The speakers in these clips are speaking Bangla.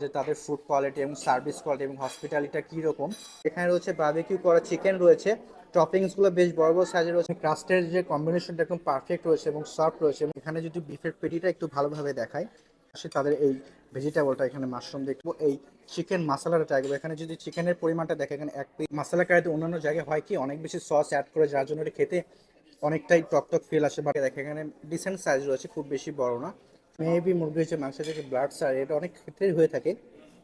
যে তাদের ফুড কোয়ালিটি এবং সার্ভিস কোয়ালিটি এবং হসপিটালিটা কীরকম। এখানে রয়েছে বারবিকিউ করা চিকেন রয়েছে টপিংসগুলো বেশ বড় বড় সাইজের রয়েছে ক্রাস্টের যে কম্বিনেশনটা একদম পারফেক্ট রয়েছে এবং সফট রয়েছে এবং এখানে যদি বিফের পেটিটা একটু ভালোভাবে দেখায় সে তাদের এই ভেজিটেবলটা এখানে মাশরুম দেখব এই চিকেন মশলাটা করব। এখানে যদি চিকেনের পরিমাণটা দেখে, এখানে এক পিস মশলা কারিতে অন্যান্য জায়গায় হয় কি, অনেক বেশি সস অ্যাড করে, যার জন্য খেতে অনেকটাই টক টক ফিল আসে। বাট দেখে, এখানে ডিসেন্ট সাইজ রয়েছে, খুব বেশি বড় না। মেবি মুরগি হচ্ছে মাংস থেকে ব্লাড সার এটা অনেক ক্ষেত্রেই হয়ে থাকে।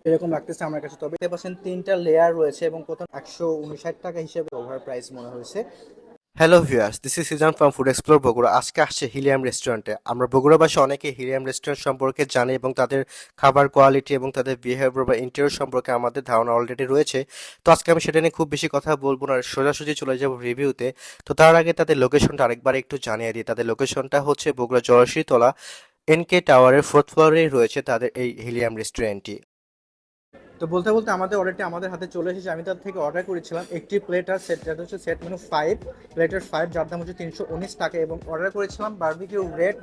এরকম লাগতেছে আমার কাছে। তবে দেখতে পাচ্ছেন তিনটা লেয়ার রয়েছে এবং প্রথম একশো উনষাট টাকা হিসেবে ওভার প্রাইস মনে হয়েছে। Hello viewers this is Sijan from food explore Bogura আজকে আসছে হিলিয়াম রেস্টুরেন্টে আমরা বগুড়াবাসী অনেকে হিলিয়াম রেস্টুরেন্ট সম্পর্কে জানি এবং তাদের খাবার কোয়ালিটি এবং তাদের বিহেভিয়ার বা ইন্টেরিয়র সম্পর্কে আমাদের ধারণা অলরেডি রয়েছে। তো আজকে আমি সেটা নিয়ে খুব বেশি কথা বলব না সোজাসুজি চলে যাব রিভিউতে তো তার আগে তাদের লোকেশনটা আরেকবার একটু জানিয়ে দিই। তাদের লোকেশনটা হচ্ছে বগুড়া জয়শ্রীতলা। এনকে টাওয়ারের ফোর্থ ফ্লোরেই রয়েছে তাদের এই হিলিয়াম রেস্টুরেন্টটি তো বলতে বলতে আমাদের অর্ডারটি আমাদের হাতে চলে এসেছে। আমি তার থেকে অর্ডার করেছিলাম। একটি প্লেট আর সেট যেটা হচ্ছে সেট মেনু ফাইভ প্লেটের ফাইভ যার দাম হচ্ছে তিনশো উনিশ টাকা এবং অর্ডার করেছিলাম বার্বিকিউ রেড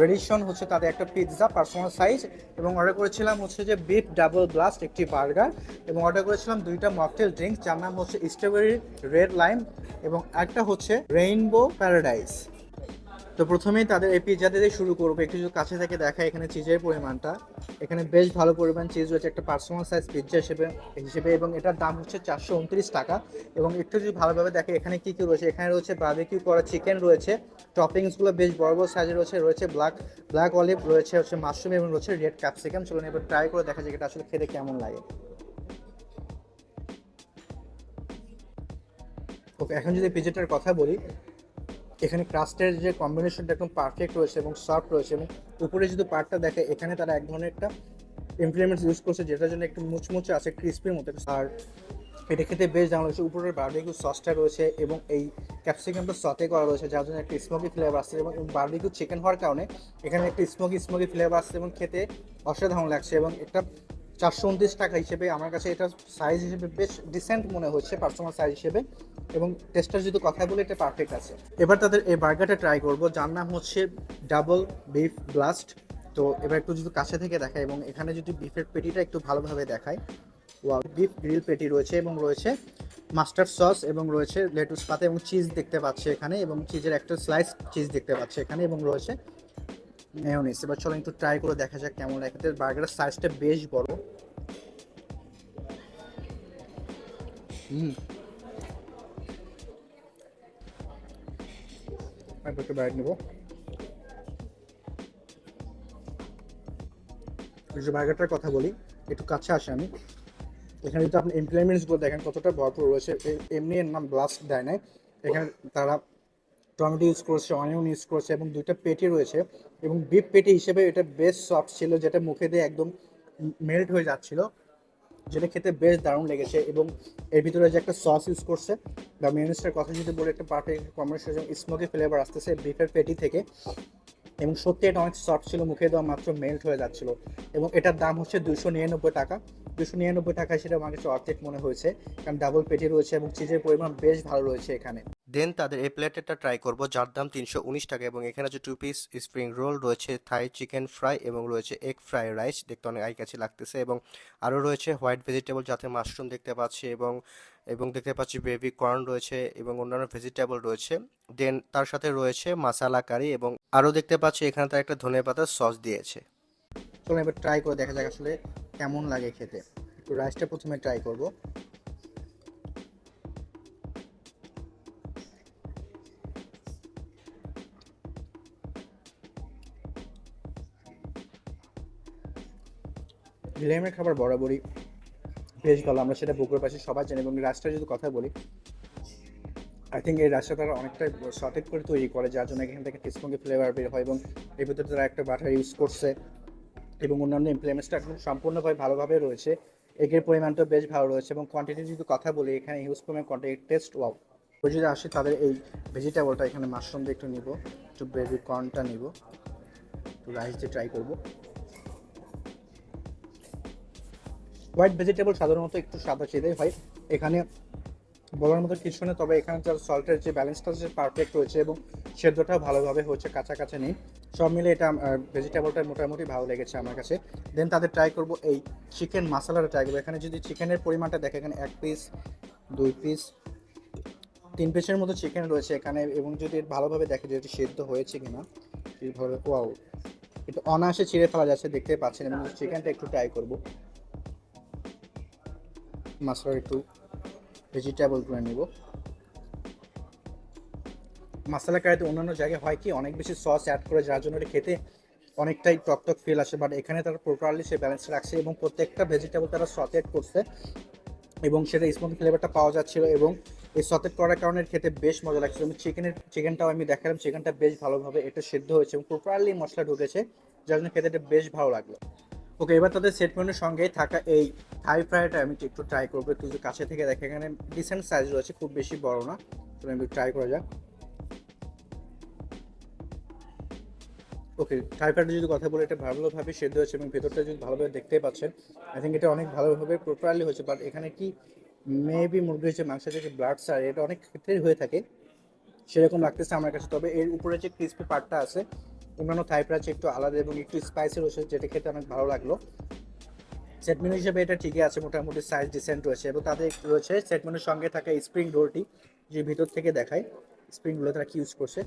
রেডিশন হচ্ছে তাদের একটা পিৎজা পার্সোনাল সাইজ এবং অর্ডার করেছিলাম হচ্ছে যে বিফ ডাবল ব্লাস্ট একটি বার্গার এবং অর্ডার করেছিলাম দুইটা মকটেল ড্রিঙ্কস যার নাম হচ্ছে স্ট্রবেরি রেড লাইম এবং একটা হচ্ছে রেইনবো প্যারাডাইস তো প্রথমেই তাদের এই পিৎজা দিয়ে শুরু করব। একটু যদি কাছে থেকে দেখা এখানে চিজের পরিমাণটা। এখানে বেশ ভালো পরিমাণ চিজ রয়েছে, একটা পার্সোনাল সাইজ পিৎজা হিসেবে হিসেবে এবং এটার দাম হচ্ছে চারশো উনত্রিশ টাকা। এবং একটু যদি ভালোভাবে দেখে এখানে কী কী রয়েছে, এখানে রয়েছে বার্বিকিউ করা চিকেন রয়েছে টপিংসগুলো বেশ বড় বড় সাইজের রয়েছে রয়েছে ব্ল্যাক ব্ল্যাক অলিভ রয়েছে হচ্ছে মাশরুম এবং রয়েছে রেড ক্যাপসিকাম চলুন এবার ট্রাই করে দেখা যায় এটা আসলে খেতে কেমন লাগে। ওকে এখন যদি পিৎজাটার কথা বলি এখানে ক্রাস্টের যে কম্বিনেশনটা একদম পারফেক্ট রয়েছে এবং সফট রয়েছে এবং উপরে যদি পার্টটা দেখে, এখানে তারা এক ধরনের একটা ইমপ্লিমেন্টস ইউজ করছে যেটার জন্য একটু মুচমুচে আছে ক্রিস্পির মতো। আর এটা খেতে বেশ দাম রয়েছে উপরের বার্বিকিউ সসটা রয়েছে এবং এই ক্যাপসিকামটা সতে করা রয়েছে, যার জন্য একটা স্মোকি ফ্লেভার আসছে। এবং বার্বিকিউ চিকেন হওয়ার কারণে এখানে একটা স্মোকি স্মোকি ফ্লেভার আসছে এবং খেতে অসাধারণ লাগছে এবং একটা চারশো উনত্রিশ টাকা হিসেবে আমার কাছে এটা সাইজ হিসেবে বেশ ডিসেন্ট মনে হচ্ছে পার্সোনাল সাইজ হিসেবে। এবং টেস্টার যদি কথা বলে, এটা পারফেক্ট আছে। এবার তাদের এই বার্গারটা ট্রাই করব, যার নাম হচ্ছে ডাবল বিফ ব্লাস্ট তো এবার একটু যদি কাছে থেকে দেখায় এবং এখানে যদি বিফের পেটিটা একটু ভালোভাবে দেখায় ওয়া বিফ গ্রিল পেটি রয়েছে এবং রয়েছে মাস্টার্ড সস এবং রয়েছে লেটুস পাতা এবং চিজ দেখতে পাচ্ছে এখানে, এবং চিজের একটা স্লাইস চিজ দেখতে পাচ্ছে এখানে, এবং রয়েছে মেয়োনিস এবার চলো একটু ট্রাই করে দেখা যাক কেমন লাগে। এদের বার্গারের সাইজটা বেশ বড়। হুম। আমি একটু বাইট নেব যে বার্গারটার কথা বলি, একটু কাছে আসে আমি। এখানে যদি আপনি ইমপ্লিমেন্টসগুলো দেখেন, কতটা ভরপুর রয়েছে। এমনি এর নাম ব্লাস্ট দেয় নাই। এখানে তারা টমেটো ইউজ করছে অনিয়ন ইউজ করছে এবং দুইটা পেটি রয়েছে এবং বিফ পেটি হিসেবে এটা বেশ সফট ছিল, যেটা মুখে দিয়ে একদম মেল্ট হয়ে যাচ্ছিল। যেটা খেতে বেশ দারুণ লেগেছে এবং এর ভিতরে যে একটা সস ইউজ করছে, বা মিউনিসটার কথা যদি বলে, একটা পারফেক্ট কম্বিনেশন স্মোকি ফ্লেভার আসতেছে বিফের পেটি থেকে এবং সত্যি এটা অনেক সফট ছিল, মুখে দেওয়া মাত্র মেল্ট হয়ে যাচ্ছিল এবং এটার দাম হচ্ছে দুশো নিরানব্বই টাকা। দুশো নিরানব্বই টাকায় সেটা আমার কাছে অর্ধেক মনে হয়েছে, কারণ ডাবল পেটি রয়েছে এবং চিজের পরিমাণ বেশ ভালো রয়েছে এখানে। দেন তাদের এই প্লেটেরটা ট্রাই করব। যার দাম তিনশো উনিশ টাকা এবং এখানে যে টু পিস স্প্রিং রোল রয়েছে থাই চিকেন ফ্রাই এবং রয়েছে এগ ফ্রাই রাইস দেখতে অনেক আই কাছে লাগতেছে এবং আরও রয়েছে হোয়াইট ভেজিটেবল যাতে মাশরুম দেখতে পাচ্ছি এবং এবং দেখতে পাচ্ছি বেবি কর্ন রয়েছে এবং অন্যান্য ভেজিটেবল রয়েছে। দেন তার সাথে রয়েছে মাসালা কারি এবং আরও দেখতে পাচ্ছি এখানে তার একটা ধনে পাতার সস দিয়েছে। চলুন এবার ট্রাই করে দেখা যাক আসলে কেমন লাগে খেতে। একটু রাইসটা প্রথমে ট্রাই করব। ভিলেমের খাবার বরাবরই বেশ ভালো আমরা সেটা বুকের পাশে সবাই জানি এবং রাস্তায় যদি কথা বলি আই থিঙ্ক এই রাস্তা তারা অনেকটাই সঠিক করে তৈরি করে, যার জন্য এখান থেকে টিস্পঙ্গি ফ্লেভার বের হয় এবং এর ভিতরে তারা একটা বাটার ইউজ করছে এবং অন্যান্য ইমপ্লিমেন্টসটা একদম সম্পূর্ণভাবে ভালোভাবে রয়েছে। এগের পরিমাণটা বেশ ভালো রয়েছে এবং কোয়ান্টিটি যদি কথা বলি, এখানে হিউজ পরিমাণ কোয়ান্টিটি টেস্ট ওয়াও তো যদি আসি তাদের এই ভেজিটেবলটা এখানে মাশরুম দিয়ে একটু নিব, একটু বেবি কর্নটা নিব, একটু রাইস দিয়ে ট্রাই করব। হোয়াইট ভেজিটেবল সাধারণত একটু সাদা চেদেই হয়। এখানে বলার মতো কিছু না তবে এখানে যার সল্টের যে ব্যালেন্সটা সে পারফেক্ট রয়েছে এবং সেদ্ধটাও ভালোভাবে হচ্ছে কাছাকাছি নেই। সব মিলে এটা ভেজিটেবলটা মোটামুটি ভালো লেগেছে আমার কাছে। দেন তাদের ট্রাই করব এই চিকেন মশলাটা ট্রাই করব। এখানে যদি চিকেনের পরিমাণটা দেখে, এখানে এক পিস দুই পিস তিন পিসের মতো চিকেন রয়েছে এখানে এবং যদি ভালোভাবে দেখে যে সেদ্ধ হয়েছে কিনা এইভাবে ওয়াও এটা অনায়াসে ছিঁড়ে ফেলা যাচ্ছে, দেখতে পাচ্ছেন এবং চিকেনটা একটু ট্রাই করব। মশলার একটু ভেজিটেবল করে নেব। মশলা কারিতে অন্যান্য জায়গায় হয় কি, অনেক বেশি সস অ্যাড করে যার জন্য খেতে অনেকটাই টকটক ফিল আসে বাট এখানে তারা প্রপারলি সে ব্যালেন্স রাখছে এবং প্রত্যেকটা ভেজিটেবল তারা সতেট করছে এবং সেটা স্মোকি ফ্লেভারটা পাওয়া যাচ্ছিল এবং এই সতেট করার কারণে খেতে বেশ মজা লাগছিল। এবং চিকেনের চিকেনটাও আমি দেখালাম চিকেনটা বেশ ভালোভাবে এটা সেদ্ধ হয়েছে এবং প্রপারলি মশলা ঢুকেছে, যার জন্য খেতে এটা বেশ ভালো লাগল। ওকে এবার তাদের সেট মেনুর সঙ্গে থাকা এই থাই ফ্রাইটা আমি একটু ট্রাই করব। একটু কাছে থেকে দেখে, এখানে ডিসেন্ট সাইজ রয়েছে, খুব বেশি বড় না। তো আমি ট্রাই করা যাক। ওকে টাইফাইডের যদি কথা বলে, এটা ভালোভাবে সেদ্ধ হয়েছে এবং ভেতরটা যদি ভালোভাবে দেখতে পাচ্ছেন আই থিঙ্ক এটা অনেক ভালোভাবে প্রপারলি হয়েছে বাট এখানে কি মেবি মুরগি হচ্ছে মাংস থেকে ব্লাড সার এটা অনেক ক্ষেত্রেই হয়ে থাকে, সেরকম লাগতেছে আমার কাছে। তবে এর উপরে যে ক্রিস্পি পার্টটা আছে অন্যান্য থাইপরা আছে একটু আলাদা এবং একটু স্পাইসি রয়েছে, যেটা খেতে অনেক ভালো লাগল। সেট মেনু হিসেবে এটা ঠিকই আছে, মোটামুটি সাইজ ডিসেন্ট রয়েছে এবং তাদের রয়েছে সেট মেনুর সঙ্গে থাকা স্প্রিং রোলটি যে ভিতর থেকে দেখায়। স্প্রিং রোলে তারা কি ইউজ করছে?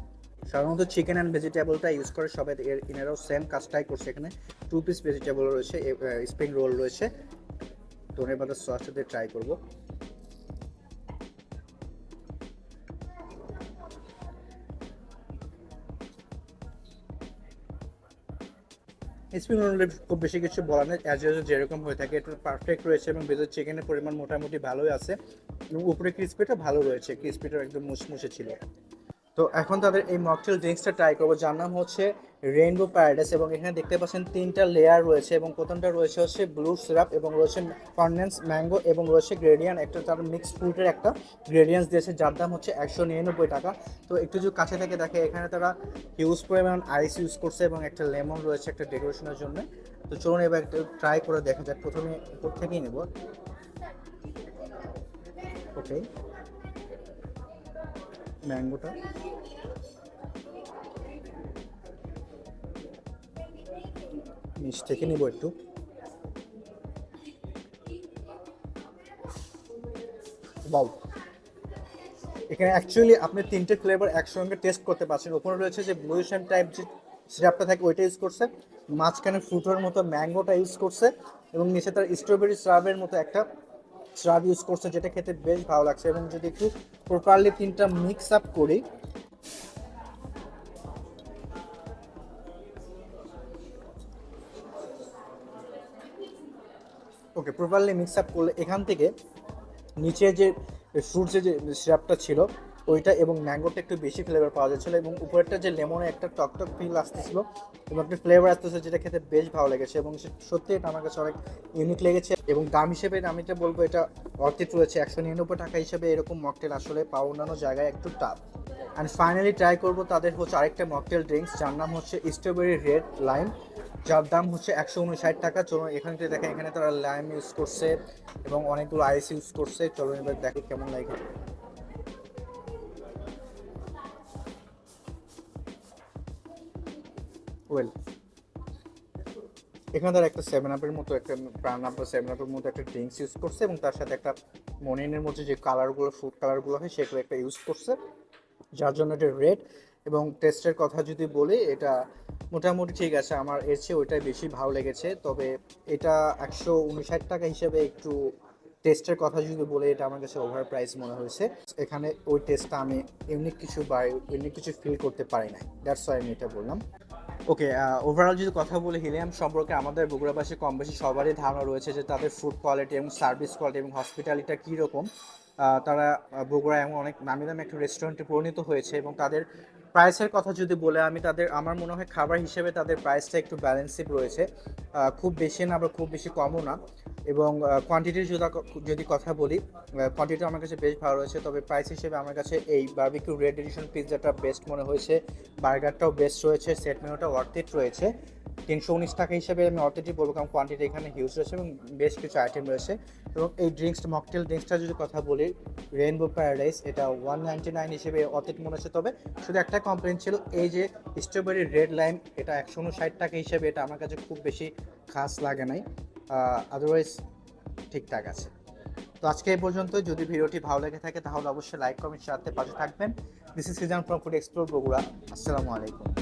সাধারণত চিকেন অ্যান্ড ভেজিটেবলটা ইউজ করে সবাই এর ইনারাও সেম কাজটাই করছে এখানে। টু পিস ভেজিটেবল রয়েছে স্প্রিং রোল রয়েছে। ধনে পাতার সসটা দিয়ে ট্রাই করব। স্প্রিং রোলের খুব বেশি কিছু বলার নেই। অ্যাজ ইউজ যেরকম হয়ে থাকে এটা পারফেক্ট রয়েছে এবং ভেতর চিকেনের পরিমাণ মোটামুটি ভালোই আছে। এবং উপরে ক্রিসপিটা ভালো রয়েছে ক্রিসপিটা একদম মুসমুসে ছিল। তো এখন তাদের এই মকটেল ড্রিঙ্কসটা ট্রাই করব। যার নাম হচ্ছে রেইনবো প্যারাডাইস এবং এখানে দেখতে পাচ্ছেন তিনটা লেয়ার রয়েছে এবং প্রথমটা রয়েছে হচ্ছে ব্লু সিরাপ এবং রয়েছে কনডেন্স ম্যাঙ্গো এবং রয়েছে গ্রেডিয়ান একটা তার মিক্স ফ্রুটের একটা গ্রেডিয়েন্টস দিয়েছে, যার দাম হচ্ছে একশো নিরানব্বই টাকা। তো একটু যদি কাছে থেকে দেখে, এখানে তারা হিউজ পরিমাণ আইস ইউজ করছে এবং একটা লেমন রয়েছে একটা ডেকোরেশনের জন্য। তো চলুন এবার একটু ট্রাই করে দেখা যাক। প্রথমে থেকেই নেব। ওকে ম্যাঙ্গোটা। নিচ থেকে নিব একটু। বাউ এখানে অ্যাকচুয়ালি আপনি তিনটে ফ্লেভার একসঙ্গে টেস্ট করতে পারছেন। ওপরে রয়েছে যে ব্লুশন টাইপ যে সিরাপটা থাকে, ওইটা ইউজ করছে। মাঝখানে ফ্রুটের মতো ম্যাঙ্গোটা ইউজ করছে এবং নিচে তার স্ট্রবেরি স্রাবের মতো একটা স্রাব ইউজ করছে, যেটা খেতে বেশ ভালো লাগছে। এবং যদি একটু প্রপারলি তিনটা মিক্স আপ করি ওকে প্রপারলি মিক্স আপ করলে এখান থেকে নিচে যে ফ্রুটসের যে সিরাপটা ছিল ওইটা এবং ম্যাঙ্গোটা একটু বেশি ফ্লেভার পাওয়া যাচ্ছিল এবং উপরেরটা যে লেমনের একটা টকটক ফিল আসতেছিল এবং একটা ফ্লেভার আসতেছে যেটা খেতে বেশ ভালো লেগেছে এবং সত্যি এটা আমার কাছে অনেক ইউনিক লেগেছে এবং দাম হিসেবে আমি এটা বলব এটা অর্থিত রয়েছে। একশো নিরানব্বই টাকা হিসেবে এরকম মকটেল আসলে পাওয়া অন্যান্য জায়গায় একটু টাফ অ্যান্ড ফাইনালি ট্রাই করব তাদের হচ্ছে আরেকটা মকটেল ড্রিঙ্কস যার নাম হচ্ছে স্ট্রবেরি রেড লাইম যার দাম হচ্ছে একশো উনষাট টাকা। চলুন এখানে দেখেন, এখানে তারা লাইম ইউজ করছে এবং অনেকগুলো আইস ইউজ করছে। চলুন এবার দেখো কেমন লাগে। ওয়েল এখানে তারা একটা সেভেন আপের মতো, একটা প্রাণ আপ বা সেভেন আপের মতো একটা ড্রিঙ্কস ইউজ করছে এবং তার সাথে একটা মনিনের মধ্যে যে কালারগুলো ফুড কালারগুলো হয়, সেগুলো একটা ইউজ করছে। যার জন্য এটা রেড এবং টেস্টের কথা যদি বলি, এটা মোটামুটি ঠিক আছে। আমার এর চেয়ে ওইটাই বেশি ভালো লেগেছে। তবে এটা একশো উনষাট টাকা হিসেবে একটু টেস্টের কথা যদি বলি, এটা আমার কাছে ওভার প্রাইস মনে হয়েছে। এখানে ওই টেস্টটা আমি ইউনিক কিছু বা ইউনিক কিছু ফিল করতে পারি নাই। দ্যাটস ওয়াই আমি এটা বললাম। ওকে ওভারঅল যদি কথা বলি, হিলিয়াম সম্পর্কে আমাদের বগুড়াবাসী কম বেশি সবারই ধারণা রয়েছে যে তাদের ফুড কোয়ালিটি এবং সার্ভিস কোয়ালিটি এবং হসপিটালিটা কীরকম। তারা বগুড়া এমন অনেক নামি দামি একটা রেস্টুরেন্টে পরিণত হয়েছে এবং তাদের প্রাইসের কথা যদি বলে, আমি তাদের, আমার মনে হয় খাবার হিসেবে তাদের প্রাইসটা একটু ব্যালেন্সিভ রয়েছে। খুব বেশি না আবার খুব বেশি কমও না। এবং কোয়ান্টিটির যদি কথা বলি কোয়ান্টিটি আমার কাছে বেশ ভালো রয়েছে। তবে প্রাইস হিসেবে আমার কাছে এই বার্বিকিউ রেড এডিশন পিৎজাটা বেস্ট মনে হয়েছে। বার্গারটাও বেস্ট রয়েছে। সেট মেনুটা ওয়ার্থ ইট রয়েছে। তিনশো উনিশ টাকা হিসেবে আমি অথেন্টিক বলব, কারণ কোয়ান্টিটি এখানে হিউজ রয়েছে এবং বেশ কিছু আইটেম রয়েছে। এবং এই ড্রিঙ্কসটা মকটেল ড্রিঙ্কসটা যদি কথা বলি রেইনবো প্যারাডাইস এটা ওয়ান নাইনটি নাইন হিসেবে অথেন্টিক মনে হচ্ছে। তবে শুধু একটা কমপ্লেন ছিল, এই যে স্ট্রবেরি রেড লাইম এটা একশো উনষাট টাকা হিসেবে এটা আমার কাছে খুব বেশি খাস লাগে নাই। আদারওয়াইজ ঠিকঠাক আছে। তো আজকে এই পর্যন্ত যদি ভিডিওটি ভালো লেগে থাকে, তাহলে অবশ্যই লাইক কমেন্ট শেয়ারতে পাশে থাকবেন। This is Sijan from food explore Bogura. আসসালামু আলাইকুম।